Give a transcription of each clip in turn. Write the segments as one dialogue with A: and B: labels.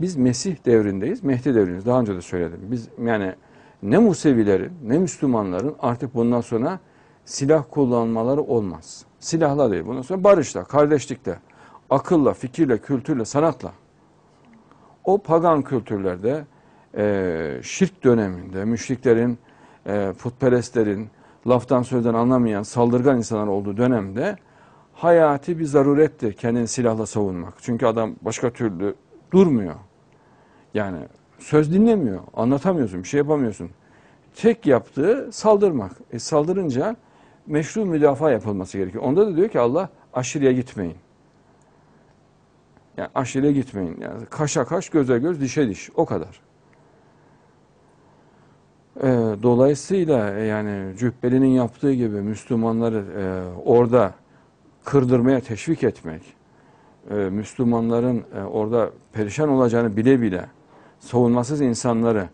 A: Biz Mesih devrindeyiz, Mehdi devrindeyiz. Daha önce de söyledim. Biz yani ne Musevilerin ne Müslümanların artık bundan sonra silah kullanmaları olmaz. Silahla değil. Bundan sonra barışla, kardeşlikle, akılla, fikirle, kültürle, sanatla. O pagan kültürlerde e, şirk döneminde müşriklerin, e, putperestlerin, laftan sözden anlamayan saldırgan insanlar olduğu dönemde hayati bir zaruretti kendini silahla savunmak. Çünkü adam başka türlü durmuyor. Yani söz dinlemiyor, anlatamıyorsun, bir şey yapamıyorsun. Tek yaptığı saldırmak. E, saldırınca meşru müdafaa yapılması gerekiyor. Onda da diyor ki Allah aşırıya gitmeyin. Yani aşırıya gitmeyin. Yani kaşa kaş, göze göz, dişe diş. O kadar. E, dolayısıyla e, yani Cübbeli'nin yaptığı gibi Müslümanları e, orada kırdırmaya teşvik etmek, e, Müslümanların e, orada perişan olacağını bile bile savunmasız insanları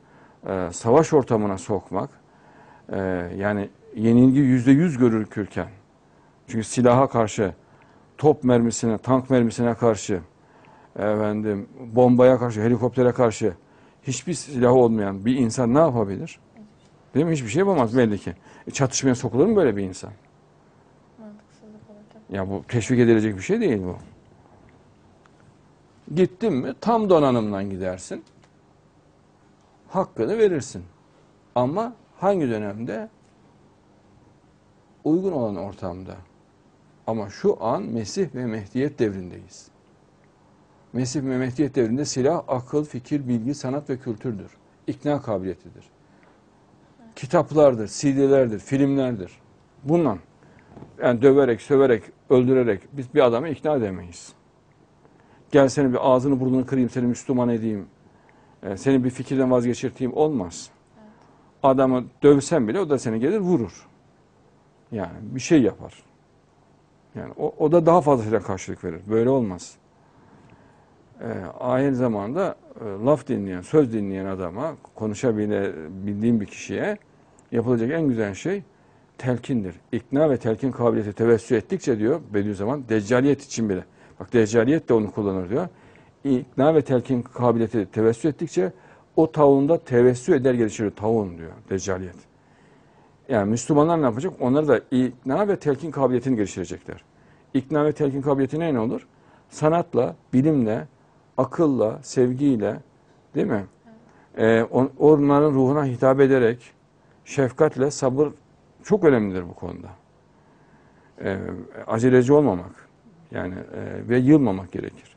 A: e, savaş ortamına sokmak, e, yani yenilgi yüzde yüz görülürken, çünkü silaha karşı, top mermisine, tank mermisine karşı, efendim, bombaya karşı, helikoptere karşı hiçbir silahı olmayan bir insan ne yapabilir? Değil mi? Hiçbir şey yapamaz belli ki. E, çatışmaya sokulur mu böyle bir insan? Ya bu teşvik edilecek bir şey değil bu. Gittin mi tam donanımla gidersin. Hakkını verirsin. Ama hangi dönemde? Uygun olan ortamda. Ama şu an Mesih ve Mehdiyet devrindeyiz. Mesih ve Mehdiyet devrinde silah, akıl, fikir, bilgi, sanat ve kültürdür. İkna kabiliyetidir. Kitaplardır, CD'lerdir, filmlerdir. Bundan yani döverek, söverek, öldürerek biz bir adamı ikna edemeyiz. Gel seni bir ağzını burnunu kırayım, seni Müslüman edeyim, e, seni bir fikirden vazgeçirteyim olmaz. Adamı dövsen bile o da seni gelir vurur. Yani bir şey yapar. Yani o, o da daha fazlasıyla karşılık verir. Böyle olmaz. E, aynı zamanda e, laf dinleyen, söz dinleyen adama, konuşabildiğim bir kişiye yapılacak en güzel şey telkindir. İkna ve telkin kabiliyeti tevessü ettikçe diyor Bediüzzaman, deccaliyet için bile. Bak deccaliyet de onu kullanır diyor. İkna ve telkin kabiliyeti tevessü ettikçe o tavuğunda tevessü eder gelişir tavuğun diyor deccaliyet. Yani Müslümanlar ne yapacak? Onlar da ikna ve telkin kabiliyetini geliştirecekler. İkna ve telkin kabiliyeti ne olur? Sanatla, bilimle, akılla, sevgiyle değil mi? Ee, on- onların ruhuna hitap ederek, şefkatle, sabır çok önemlidir bu konuda. Ee, aceleci olmamak yani e, ve yılmamak gerekir.